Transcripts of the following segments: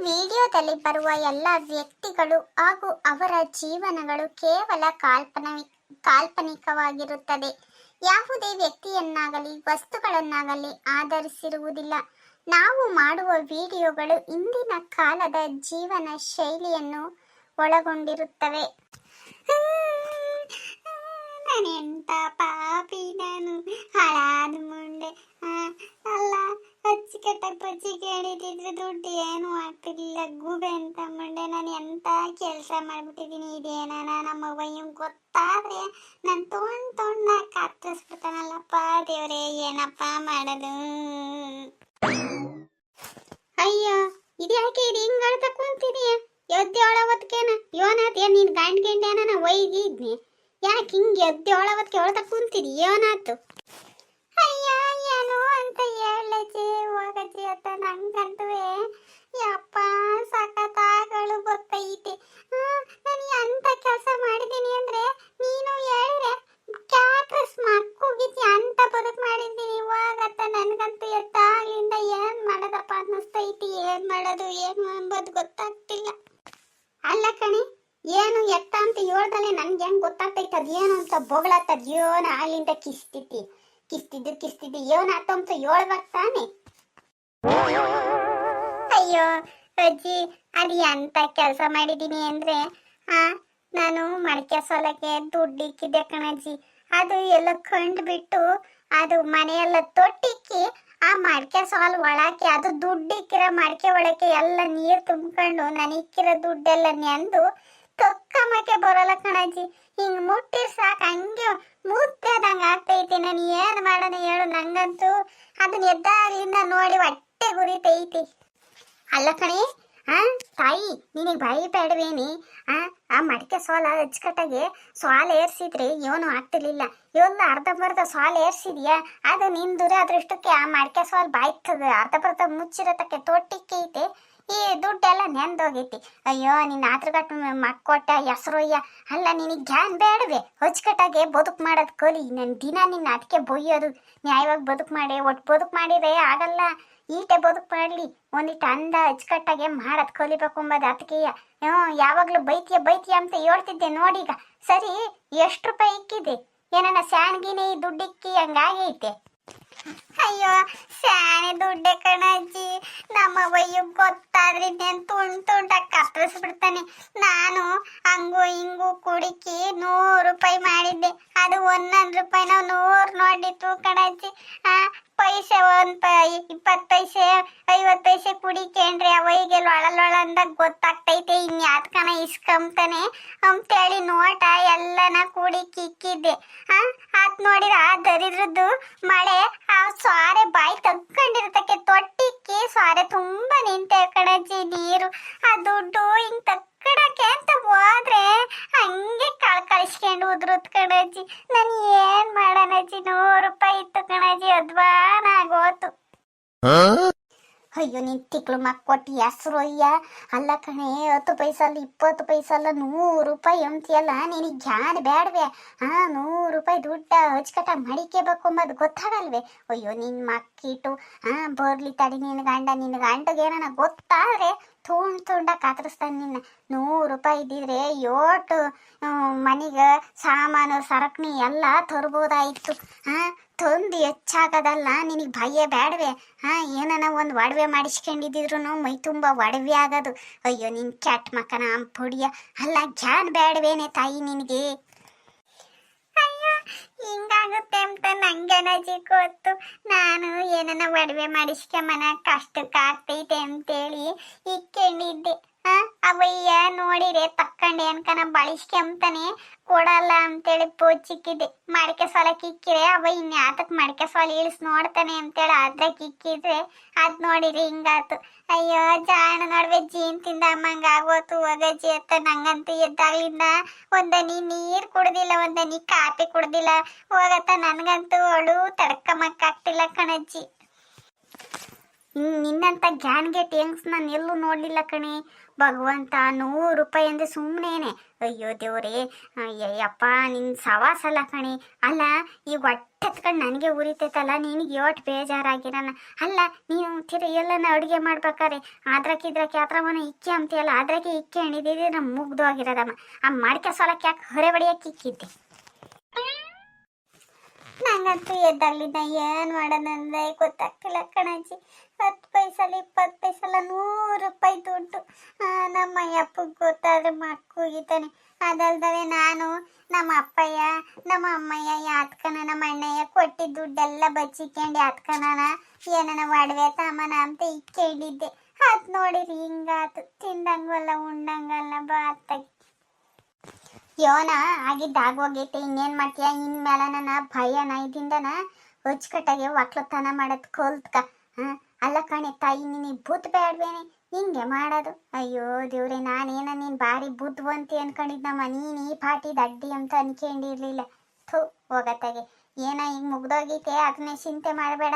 ವಿಡಿಯೋದಲ್ಲಿ ಬರುವ ಎಲ್ಲ ವ್ಯಕ್ತಿಗಳು ಹಾಗೂ ಅವರ ಜೀವನಗಳು ಕೇವಲ ಕಾಲ್ಪನ ಕಾಲ್ಪನಿಕವಾಗಿರುತ್ತದೆ. ಯಾವುದೇ ವ್ಯಕ್ತಿಯನ್ನಾಗಲಿ, ವಸ್ತುಗಳನ್ನಾಗಲಿ ಆಧರಿಸಿರುವುದಿಲ್ಲ. ನಾವು ಮಾಡುವ ವಿಡಿಯೋಗಳು ಇಂದಿನ ಕಾಲದ ಜೀವನ ಶೈಲಿಯನ್ನು ಒಳಗೊಂಡಿರುತ್ತವೆ. ನಾನೆಂತ ಪಾಪಿ ನಾನು ಹಾಳಾದ ಮುಂಡೆ ಅಲ್ಲ ಅಲ್ಲ ಕಟ್ಟಕ್ಕೆ ಪಚ್ಚಿ ಕೇಳಿದ್ರೆ ದುಡ್ಡು ಏನು ಆಗ್ತಿರ್ಲಿಲ್ಲ. ಗೂಬೆ ಅಂತ ಮುಂಡೆ ನಾನು ಎಂತ ಕೆಲಸ ಮಾಡ್ಬಿಟ್ಟಿದ್ದೀನಿ? ಇದೇನ ನಮ್ಮ ವಯ್ಯಂಗ್ ಗೊತ್ತಾದ್ರೆ ನಾನು ತೊಗೊಂಡ್ ನಾ ಕತ್ತರಿಸ್ಬಿಡ್ತಾನಲ್ಲಪ್ಪ ದೇವ್ರೆ, ಏನಪ್ಪ ಮಾಡೋದು? ಅಯ್ಯೋ, ಇದ್ಯಾಕೆ ಇದು ಹಿಂಗ್ ಹೇಳ್ತಾ ಕುಂತಿದೀಯ? ಎದ್ದೇಳ ಹೊತ್ಕೇನ ಯೋನಾತ್ ಏನ್ ನೀನ್ ಗಂಡ್ ನಾ ಒಯ್ದಿದ್ನಿ. ಯಾಕೆ ಹಿಂಗೆ ಎದ್ದು ಹೊತ್ಕೆ ಕೇಳ್ತಾ ಕುಂತಿದಿ? ಏನಾತು ಅಯ್ಯ, ಏನು ಅಂತ ಹೇಳಜ್ಜಿ ಹೋಗಜ್ಜಿ ಅಂತ ನಂಗಂತುವೆ ಯಪ್ಪ, ಸಖತ್ತಾಗಳು ಗೊತ್ತೈತೆ. ನಾನು ಅಂತ ಕೆಲಸ ಮಾಡಿದ್ದೀನಿ ಅಂದ್ರೆ ನೀನು ಹೇಳಿದ್ರೆ ಕ್ಯಾಟ್ರಸ್ ಮಕ್ಕುಗಿತಿ ಅಂತ ಬದುಕು ಮಾಡಿದ್ದೀನಿ. ಇವಾಗತ್ತ ನನಗಂತೂ ಎತ್ತಾಗ್ಲಿಂದ ಏನು ಮಾಡೋದಪ್ಪ ಅನ್ನಿಸ್ತೈತಿ, ಏನು ಮಾಡೋದು, ಏನು ಎಂಬುದು ಗೊತ್ತಾಗ್ತಿಲ್ಲ. ಅಲ್ಲ ಕಣಿ ಏನು ಎತ್ತ ಅಂತ ಹೇಳ್ದಲೆ ನನ್ಗೆ ಹೆಂಗ್ ಗೊತ್ತಾಗ್ತೈತೆ? ಅದೇನು ಅಂತ ಬೊಗಳತ್ತದ ಯೋನ ಅಲ್ಲಿಂದ ಕಿಸ್ತಿತಿ ಕಿಸ್ತಿದ್ದು? ಕಿಸ್ತಿದ್ದು ಯೋನ ಆತ ಅಂತ ಹೇಳ್ಬೇಕು ತಾನೆ? ಅಯ್ಯೋ, ಅಜ್ಜಿ, ಅದು ಎಂತ ಕೆಲಸ ಮಾಡಿದೀನಿ ಅಂದ್ರೆ, ಆ, ನಾನು ಮಡಕೆ ಸೊಲಕ್ಕೆ ದುಡ್ಡು ಇಕ್ಕಿದ್ದೆ ಕಣಜ್ಜಿ. ಅದು ಎಲ್ಲ ಕಂಡು ಅದು ಮನೆಯೆಲ್ಲ ತೊಟ್ಟಿಕ್ಕಿ ಆ ಮಡಿಕೆ ಸಾಲ್ ಒಳಕ್ಕೆ, ಅದು ದುಡ್ಡು ಇಕ್ಕಿರೋ ಮಡಿಕೆ ಒಳಕ್ಕೆ ಎಲ್ಲ ನೀರು ತುಂಬಿಕೊಂಡು ನಾನು ದುಡ್ಡೆಲ್ಲ ನೆಂದು ತೊಕ್ಕಮಕ್ಕೆ ಬರಲ್ಲ ಕಣಜ್ಜಿ. ಹಿಂಗ್ ಮುಟ್ಟಿರ್ ಸಾಕು, ಹಂಗೆ ಮುತ್ತದಂಗ ಆಗ್ತೈತಿ. ನಾನು ಏನ್ ಮಾಡೋಣ ಹೇಳು, ನಂಗಂತೂ ಅದನ್ನ ಎದ್ದಾಗ್ಲಿಂದ ನೋಡಿ ಹೊಟ್ಟೆ ಗುರಿತೈತಿ ಅಲ್ಲ ಕಣಿ, ಆ, ತಾಯಿ, ನಿನಗೆ ಬಾಯಿ ಬೇಡವೇನಿ ಆ ಆ ಮಡಿಕೆ ಸೋಲ ಅಚ್ಚುಕಟ್ಟಾಗಿ ಸಾಲ ಏರ್ಸಿದ್ರೆ? ಏನು ಆಗ್ತಿರ್ಲಿಲ್ಲ. ಇವೊಂದು ಅರ್ಧಂಬರ್ಧ ಸಾಲ ಏರ್ಸಿದ್ಯಾ? ಅದು ನಿನ್ ದುರಾದೃಷ್ಟಕ್ಕೆ ಆ ಮಡಿಕೆ ಸಾಲ್ ಬಾಯ್ತದ. ಅರ್ಧಂಬರ್ಧ ಮುಚ್ಚಿರತಕ್ಕೆ ತೊಟ್ಟಿಕ್ಕೆ ಐತೆ ಈ ದುಡ್ಡೆಲ್ಲ ನೆಂದೋಗೈತಿ. ಅಯ್ಯೋ, ನಿನ್ನ ಆತ್ರಗಟ್ಟ ಮಕ್ಕೊಟ್ಟ ಹೆಸರೊಯ್ಯ ಅಲ್ಲ, ನಿನಗೆ ಜ್ಞಾನ ಬೇಡವೆ. ಹೊಚ್ಕಟ್ಟಾಗೆ ಬದುಕು ಮಾಡೋದು ಕಲಿ. ನನ್ನ ದಿನ ನಿನ್ನ ಅದಕ್ಕೆ ಬೊಯ್ಯೋದು. ನ್ಯಾಯವಾಗಿ ಬದುಕು ಮಾಡಿ ಒಟ್ಟು ಬದುಕು ಮಾಡಿದ್ರೆ ಆಗಲ್ಲ. ಈಟೆ ಬದುಕು ಮಾಡಲಿ. ಒಂದಿಟ್ಟು ಅಂದ ಅಚ್ಚುಕಟ್ಟಾಗೆ ಮಾಡೋದು ಕಲಿಬೇಕು ಅಂಬದು ಅದಕ್ಕೆ ಹ್ಞೂ, ಯಾವಾಗಲೂ ಬೈತಿಯ ಬೈತಿಯ ಅಂತ ಹೇಳ್ತಿದ್ದೆ ನೋಡೀಗ. ಸರಿ, ಎಷ್ಟು ರೂಪಾಯಿ ಇಕ್ಕಿದೆ? ಏನನ್ನ ಸ್ಯಾನ್ಗಿನಿ ದುಡ್ಡಿಕ್ಕಿ ಹಂಗಾಗೈತೆ. ಅಯ್ಯೋ ಸ್ಯಾನೆ ದುಡ್ಡೆ ಕಣಜ್ಜಿ. ನಮ್ಮ ವಯ್ಯು ಗೊತ್ತಾದ್ರೆ ನಾನು ತುಂಡ್ ತುಂಡಕ್ಕೆ ಕತ್ತರಿಸ್ಬಿಡ್ತಾನೆ. ನಾನು ಹಂಗು ಹಿಂಗು ಕುಡುಕಿ ನೂರು ರೂಪಾಯಿ ಮಾಡಿದ್ದೆ. ಅದು ಒಂದೊಂದು ರೂಪಾಯಿ ನಾವು ನೂರು ನೋಡಿತ್ತು ಕಣಜ್ಜಿ. ಆ, ಪೈಸೆ ಒಂದ್ ಇಪ್ಪತ್ ಇಪ್ಪತ್ತು ಪೈಸೆ, ಐವತ್ತು ಪೈಸೆ ಕುಡಿಕೇನ್ರಿ ಅವೈಗೆ ಲೊಳ ಅಂದಾಗ ಗೊತ್ತಾಗ್ತೈತೆ. ಇನ್ಯಾತ್ಕನ ಇಸ್ಕೊಂತಾನೆ ಅಂತೇಳಿ ನೋಟ ಎಲ್ಲನ ಕೂಡಿ ಕಿಕ್ಕಿದ್ದೆ ಆ ಅದ್ ನೋಡಿರ ಆ ದರಿದ್ರದ್ದು ಮಳೆ ಆ ಸ್ವಾರೆ ಬಾಯಿ ತಕ್ಕೊಂಡಿರತಕ್ಕೆ ತೊಟ್ಟಿಕ್ಕಿ ಸ್ವಾರೆ ತುಂಬಾ ನಿಂತೆ ಕಣಜ್ಜಿ ನೀರು. ಆ ದುಡ್ಡು ಹಿಂಗ್ ತಕ್ಕಡಕ್ಕೆ ಅಂತ ಹೋದ್ರೆ ಹಂಗೆ ಕಳ್ ಕಳಿಸ್ಕೊಂಡು ಉದ್ರುತ್ ಕಣಜ್ಜಿ. ನಾನು ಏನ್ ಮಾಡೋಣಜ್ಜಿ? ನೂರು ರೂಪಾಯಿ ಇತ್ತು ಕಣಜ್ಜಿ, ಅದ್ವಾನ ಆಗೋತು. ಅಯ್ಯೋ, ನಿನ್ ತಿಕ್ಳು ಮಕ್ಕೊಟ್ಟು ಹೆಸರು ಅಯ್ಯ. ಅಲ್ಲ ಕಣೆ, ಹತ್ತು ಪೈಸಲ್ಲ, ಇಪ್ಪತ್ತು ಪೈಸಲ್ಲ, ನೂರು ರೂಪಾಯಿ ಅಂತೀಯಲ್ಲ ನಿನಗೆ ಜ್ಞಾನ ಬೇಡವೆ ಹಾ ನೂರು ರೂಪಾಯಿ ದುಡ್ಡ ಹಚ್ಕಟ ಮಡಿಕೆಬೇಕು ಅಂಬದು ಗೊತ್ತಾಗಲ್ವೇ? ಅಯ್ಯೋ, ನಿನ್ ಮಕ್ಕಿಟ್ಟು ಹಾ ಬರ್ಲಿ ತಡಿ ನಿನ್ನ ಗಂಡ ನಿನ್ನ ಗಂಡಗೆ ಏನಾನ ಗೊತ್ತಾದ್ರೆ ತುಂಡ್ ತುಂಡ ಕಾತರಿಸ್ತಾನೆ ನಿನ್ನ. ನೂರು ರೂಪಾಯಿ ಇದ್ದಿದ್ರೆ ಏಟು ಮನೆಗೆ ಸಾಮಾನು, ಸರಕಣಿ ಎಲ್ಲ ತರ್ಬೋದಾಯಿತು. ಹಾ ತಂದು ಹೆಚ್ಚಾಗದಲ್ಲ, ನಿನಗೆ ಭಯ ಬೇಡವೆ ಹಾಂ, ಏನನ ಒಂದು ಒಡವೆ ಮಾಡಿಸ್ಕೊಂಡಿದ್ರು ಮೈ ತುಂಬ ಒಡವೆ ಆಗೋದು. ಅಯ್ಯೋ, ನಿನ್ ಕ್ಯಾಟ್ ಮಕ್ಕನ ಪುಡಿಯ ಅಲ್ಲ ಜಾಡ್ ಬೇಡವೇನೆ ತಾಯಿ ನಿನಗೆ. ಅಯ್ಯೋ, ಹಿಂಗಾಗುತ್ತೆ ಅಂತ ನಂಗೆನಜಿ ಗೊತ್ತು. ನಾನು ಏನನ ಒಡವೆ ಮಾಡಿಸ್ಕೊಂಬನ ಕಷ್ಟಕ್ಕಾಗ್ತೈತೆ ಅಂತೇಳಿ ಇಕ್ಕೊಂಡಿದ್ದೆ. ಅವಯ್ಯ ನೋಡಿರೆ ತಕ್ಕಂಡೆ ಅನ್ಕನ ಬಳಸ್ಕೊಂತಾನೆ ಕೊಡಲ್ಲ ಅಂತೇಳಿ ಪೋಚಿಕ್ಕಿದೆ. ಮಡಿಕೆ ಸಾಲ ಕಿಕ್ಕಿರೆ, ಅವ ಇನ್ಯಾತಕ್ ಮಡಿಕೆ ಸೊಲ ಇಳಿಸ್ ನೋಡ್ತಾನೆ ಅಂತೇಳಿ ಅದ್ರ ಕಿಕ್ಕಿದ್ರೆ ಅದ್ ನೋಡಿರಿ ಹಿಂಗಾತು. ಅಯ್ಯೋ, ಜಾಣ ನಡುವೆ ಜೀನ್ ತಿಂದ ಅಮ್ಮಂಗ ಆಗೋತು ಒಗಜಿ ಅಂತ ನಂಗಂತೂ ಎದ್ದಾಗ್ಲಿಂದ ಒಂದನಿ ನೀರ್ ಕುಡ್ದಿಲ್ಲ ಒಂದನಿ ಕಾಫಿ ಕುಡ್ದಿಲ್ಲ, ಹೋಗತ್ತ ನನ್ಗಂತೂ ಅವಳು ತಡ್ಕಮಕ್ಕಾಗ್ತಿಲ್ಲ ಕಣಜ್ಜಿ. ನಿನ್ನಂತ ಗ್ಯಾನ್ಗೆ ಟೆಂಗ್ಸ್ ನಾನು ಎಲ್ಲೂ ನೋಡ್ಲಿಲ್ಲ ಕಣೆ. ಭಗವಂತ ನೂರು ರೂಪಾಯಿ ಅಂದ್ರೆ ಸುಮ್ಮನೇನೆ ಅಯ್ಯೋ ದೇವರೇ ಅಯ್ಯಪ್ಪ ನಿನ್ನ ಸವಾಸಲ್ಲ ಕಣಿ. ಅಲ್ಲ ಈಗ ಹೊಟ್ಟೆ ಎತ್ಕೊಂಡು ನನಗೆ ಉರಿತೈತಲ್ಲ, ನಿನಗೆ ಯೋಟ್ ಬೇಜಾರಾಗಿರೋಣ ಅಲ್ಲ, ನೀನು ತಿರ ಎಲ್ಲನ ಅಡುಗೆ ಮಾಡ್ಬೇಕಾರೆ ಅದ್ರಕ್ಕೆ ಇದ್ರಕ್ಕೆ ಮನೆ ಇಕ್ಕಿ ಅಂತೀಯಲ್ಲ, ಅದ್ರಕ್ಕೆ ಇಕ್ಕಿ ಮುಗ್ದು ಆಗಿರೋದಮ್ಮ. ಆ ಮಡಿಕೆ ಸೊಲಕ್ಕೆ ಯಾಕೆ ಹೊರೆ ಬಡಿಯಕ್ಕೆ ಇಕ್ಕಿದ್ದೆ? ನಂಗಂತೂ ಎದ್ದಾಗ್ಲಿದ್ದ ಏನು ಮಾಡೋದಂದ್ರೆ ಗೊತ್ತಾಗ್ತಿಲ್ಲ ಕಣಜ್ಜಿ. ಹತ್ತು ಪೈಸಲ ಇಪ್ಪತ್ತು ಪೈಸಲ ನೂರು ರೂಪಾಯಿ ದುಡ್ಡು. ನಮ್ಮ ಅಪ್ಪಗೆ ಗೊತ್ತಾದ್ರೆ ಮಕ್ಕೂಗಿತಾನೆ ಅದಲ್ದವೆ ನಾನು ನಮ್ಮ ಅಪ್ಪಯ್ಯ, ನಮ್ಮ ಅಮ್ಮಯ್ಯ ಯಾತ್ಕನ, ನಮ್ಮ ಅಣ್ಣಯ್ಯ ಕೊಟ್ಟಿದ್ದ ದುಡ್ಡೆಲ್ಲ ಬಚ್ಚಿಕೊಂಡು ಯಾತ್ಕನ ಏನನ ಒಡವೆ ತಾಮನ ಅಂತ ಇಕ್ಕೊಂಡಿದ್ದೆ. ಅದು ನೋಡಿರಿ ಹಿಂಗಾತು. ತಿಂದಂಗಲ್ಲ, ಉಂಡಂಗಲ್ಲ ಬಾತ್ತಾಗಿ ಯೋನ ಆಗಿದ್ದ ಆಗೋಗೈತೆ ಇನ್ನೇನ್ ಮಾಡ್ತೀಯ? ಇನ್ಮೇಲೆ ನನ್ನ ಭಯನ ಇದಿಂದನ ಹೊಚ್ಕಟ್ಟಾಗೆ ಒಕ್ಲತನ ಮಾಡದ್ ಕೋಲ್ತ್ಕ. ಅಲ್ಲ ಕಣೆ, ತಾಯಿ ನೀನು ಭೂತ್ ಬೇಡ್ವೇನೆ? ಹಿಂಗೆ ಮಾಡೋದು. ಅಯ್ಯೋ ದೇವ್ರೆ, ನಾನೇನ ನೀನ್ ಭಾರಿ ಬುದ್ಧಿವಂತಿ ಅನ್ಕೊಂಡಿದ್ನಮ್ಮ? ನೀನ್ ಈ ಪಾಟಿ ದಡ್ಡಿ ಅಂತ ಅನ್ಕೊಂಡಿರ್ಲಿಲ್ಲ. ಥೂ, ಹೋಗತ್ತಾಗೆ. ಏನ ಈಗ ಮುಗ್ದೋಗೈತೆ? ಅದನ್ನೇ ಚಿಂತೆ ಮಾಡಬೇಡ.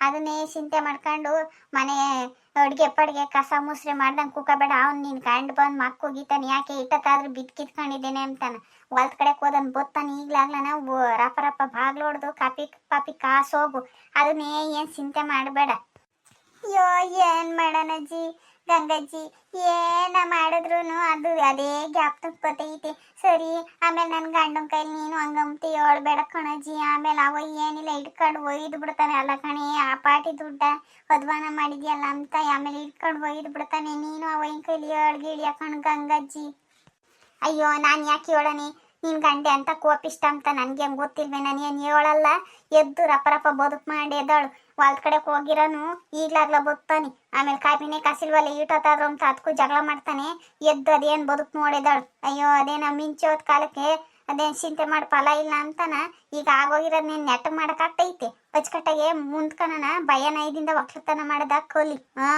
ಅದನ್ನೇ ಚಿಂತೆ ಮಾಡ್ಕೊಂಡು ಮನೆ ಅಡ್ಗೆ ಪಡ್ಗೆ ಕಸ ಮುಸ್ರೆ ಮಾಡ್ದಂಗೆ ಕೂಕಬೇಡ. ಅವ್ನು ನೀನು ಕಂಡು ಬಂದು ಮಕ್ಕೋಗಿತಾನೆ ಯಾಕೆ ಇಟ್ಟತ್ತಾದ್ರೂ ಬಿದ್ದು ಕಿತ್ಕೊಂಡಿದ್ದೇನೆ ಅಂತಾನೆ. ಹೊಲ್ದ ಕಡೆ ಹೋದನ್ ಬೊತ್ತಾನ, ಈಗಲಾಗ್ಲನ ರಪ ರಪ ಬಾಗ್ಲು ಹೊಡೆದು ಕಾಪಿ ಪಾಪಿ ಕಾಸೋಗು. ಹೋಗು ಅದನ್ನೇ ಏನು ಚಿಂತೆ ಮಾಡಬೇಡ. ಅಯ್ಯೋ, ಏನ್ ಮಾಡೋಣಜ್ಜಿ ಗಂಗಜ್ಜಿ, ಏನ ಮಾಡಿದ್ರು ಅದು ಅದೇ ಜ್ಞಾಪಕ ಬರ್ತೈತಿ ಸರಿ, ಆಮೇಲೆ ನನ್ನ ಗಂಡನ ಕೈಲಿ ನೀನು ಹಂಗಂತಿ ಹೇಳ್ಬೇಡ ಕಣಜ್ಜಿ. ಆಮೇಲೆ ಅವ ಏನಿಲ್ಲ ಇಟ್ಕೊಂಡು ಒಯ್ದು ಬಿಡ್ತಾನೆ. ಅಲ್ಲ ಕಣೆ, ಆ ಪಾಟಿ ದುಡ್ಡ ಅಧ್ವಾನ ಮಾಡಿದ್ಯಲ್ಲ ಅಂತ, ಆಮೇಲೆ ಇಟ್ಕೊಂಡು ಒಯ್ದು ಬಿಡ್ತಾನೆ. ನೀನು ಅವನ ಕೈಲಿ ಹೇಳ್ಗಿಳಿಯ ಕಣ್ ಗಂಗಜ್ಜಿ? ಅಯ್ಯೋ, ನಾನು ಯಾಕೆ ಹೇಳನಿ ನಿನ್ ಗಂಡೆ ಅಂತ ಕೋಪಿಷ್ಟ ಅಂತ ನನ್ಗೆ ಹೆಂಗ್ ಗೊತ್ತಿಲ್ವೇ? ನಾನು ಏನು ಹೇಳಲ್ಲ? ಎದ್ದು ರಪ್ಪ ರಪ್ಪ ಬದುಕ್ ಮಾಡಿ ಎದ್ದಾಳು. ಹೊಲ್ದ ಕಡೆ ಹೋಗಿರೋನು, ಈಗ್ಲಾಗ್ಲ ಬದುಕ್ತಾನೆ. ಆಮೇಲೆ ಕಾಪಿನೇ ಕಾಸಿಲ್ವಲ್ಲ ಈಟೋತಾದ್ರು ಅಂತ ಅದಕ್ಕೂ ಜಗಳ ಮಾಡ್ತಾನೆ. ಎದ್ದು ಅದೇನ್ ಬದುಕು ನೋಡಿದಾಳು ಅಯ್ಯೋ, ಅದೇನ ಮಿಂಚೋದ್ ಕಾಲಕ್ಕೆ? ಅದೇನ್ ಚಿಂತೆ ಮಾಡಿ ಫಲ ಇಲ್ಲ ಅಂತಾನ? ಈಗ ಆಗೋಗಿರೋದ್ ನೀನ್ ನೆಟ್ಟ ಮಾಡೋಕ್ಕಾಗ್ತೈತೆ ಅಚ್ಚುಕಟ್ಟಾಗೆ ಮುಂದ್ಕನ ಭಯ ನೈದಿಂದ ಒಕ್ಕಲತನ ಮಾಡದ ಕೊಲಿ. ಹಾ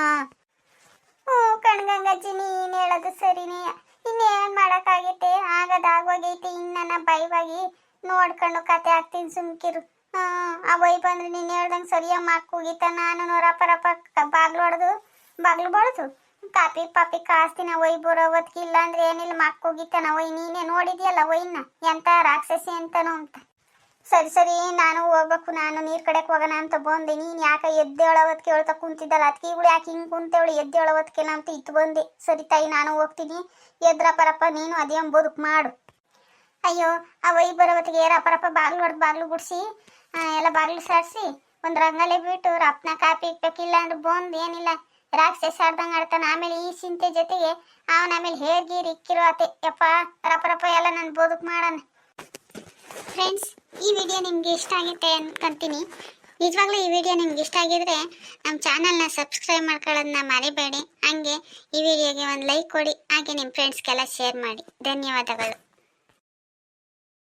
ಓ, ಕಣ್ಗಂಗಜ್ಜಿ, ನೀನ್ ಹೇಳೋದು ಸರಿನೇ. ಇನ್ನೇನ್ ಮಾಡಕ್ಕಾಗೈತೆ? ಆಗೋಗೈತೆ. ಇನ್ನ ಬೈವಾಗಿ ನೋಡ್ಕೊಂಡು ಕತೆ ಹಾಕ್ತೀನಿ ಸುಮ್ಕಿರು. ಆ ಬೈ ಬಂದ್ರೆ ನೀನ್ ಹೇಳ್ದಂಗೆ ಸರಿಯಾಗಿ ಮಾಕೋಗಿತ್ತ ನಾನು ನೋರಪ್ಪ ರಪ್ಪ ಬಾಗ್ಲು ಹೊಡೆದು ಬಾಗ್ಲು ಬಡ್ದು ಕಾಪಿ ಪಾಪಿ ಕಾಸ್ತಿನ ಒಯ್ ಬರೋ ಹೊತ್ಗೆ ಇಲ್ಲ ಅಂದ್ರೆ ಏನಿಲ್ಲ ನಾ ಒಯ್ ನೀನೇ ನೋಡಿದ್ಯಲ್ಲ ಒಯ್ನ ಎಂತ ರಾಕ್ಷಸಿ ಅಂತನೋ ಅಂತ. ಸರಿ ಸರಿ, ನಾನು ಹೋಗ್ಬೇಕು, ನಾನು ನೀರ್ ಕಡೆಕ್ ಹೋಗೋಣ ಅಂತ ಬಂದೆ. ನೀನ್ ಯಾಕೆ ಎದ್ದೇಳವತ್ಕೆ ಕೇಳ್ತಾ ಕುಂತಿದ್ದಲ್ಲ? ಅದಕ್ಕೆ ಇವಳು ಯಾಕೆ ಹಿಂಗ್ ಕುಂತೇವಳು ಎದ್ದೇಳವತ್ಕೆಲ್ಲ ಅಂತ ಇತ್ತು ಬಂದೆ. ಸರಿ ತಾಯಿ, ನಾನು ಹೋಗ್ತೀನಿ. ಎದ್ರಪ್ಪರಪ್ಪ ನೀನು ಅದೇ ಬದುಕು ಮಾಡು. ಅಯ್ಯೋ, ಆ ವೈ ಬರೋವತ್ತಿಗೆ ಪರಪ್ಪ, ಬಾಗ್ಲು ಹೊಡೆದು ಬಾಗ್ಲು ಬಿಡಿಸಿ ಎಲ್ಲ ಬಾಗ್ಲು ಸಾರಿಸಿ, ಒಂದ್ ರಂಗಲೆ ಬಿಟ್ಟು ರಪ್ನ ಕಾಪಿ ಇಕ್ಬೇಕಿಲ್ಲ ಅಂದ್ರೆ ಬಂದು ಏನಿಲ್ಲ. ರಾಕ್ಷಸ ಆಡ್ದಂಗೆ ಆಡ್ತಾನೆ. ಆಮೇಲೆ ಈ ಚಿಂತೆ ಜೊತೆಗೆ ಅವನ ಆಮೇಲೆ ಹೇರ್ಗೀರ್ ಇಕ್ಕಿರೋ ಆತೆ ಯಪ್ಪ ರಪ್ಪರಪ್ಪ ಎಲ್ಲ ನಾನು ಬದುಕು ಮಾಡೋಣ. ಫ್ರೆಂಡ್ಸ್ ಈ ವಿಡಿಯೋ ನಿಮ್ಗೆ ಇಷ್ಟ ಆಗುತ್ತೆ ಅನ್ಕೊಂತೀನಿ. ನಿಜವಾಗ್ಲೂ ಈ ವಿಡಿಯೋ ನಿಮ್ಗೆ ಇಷ್ಟ ಆಗಿದ್ರೆ ನಮ್ಮ ಚಾನಲ್ನ ಸಬ್ಸ್ಕ್ರೈಬ್ ಮಾಡ್ಕೊಳ್ಳೋದನ್ನ ಮರಿಬೇಡಿ. ಹಂಗೆ ಈ ವಿಡಿಯೋಗೆ ಒಂದು ಲೈಕ್ ಕೊಡಿ, ಹಾಗೆ ನಿಮ್ಮ ಫ್ರೆಂಡ್ಸ್ಗೆಲ್ಲ ಶೇರ್ ಮಾಡಿ. ಧನ್ಯವಾದಗಳು.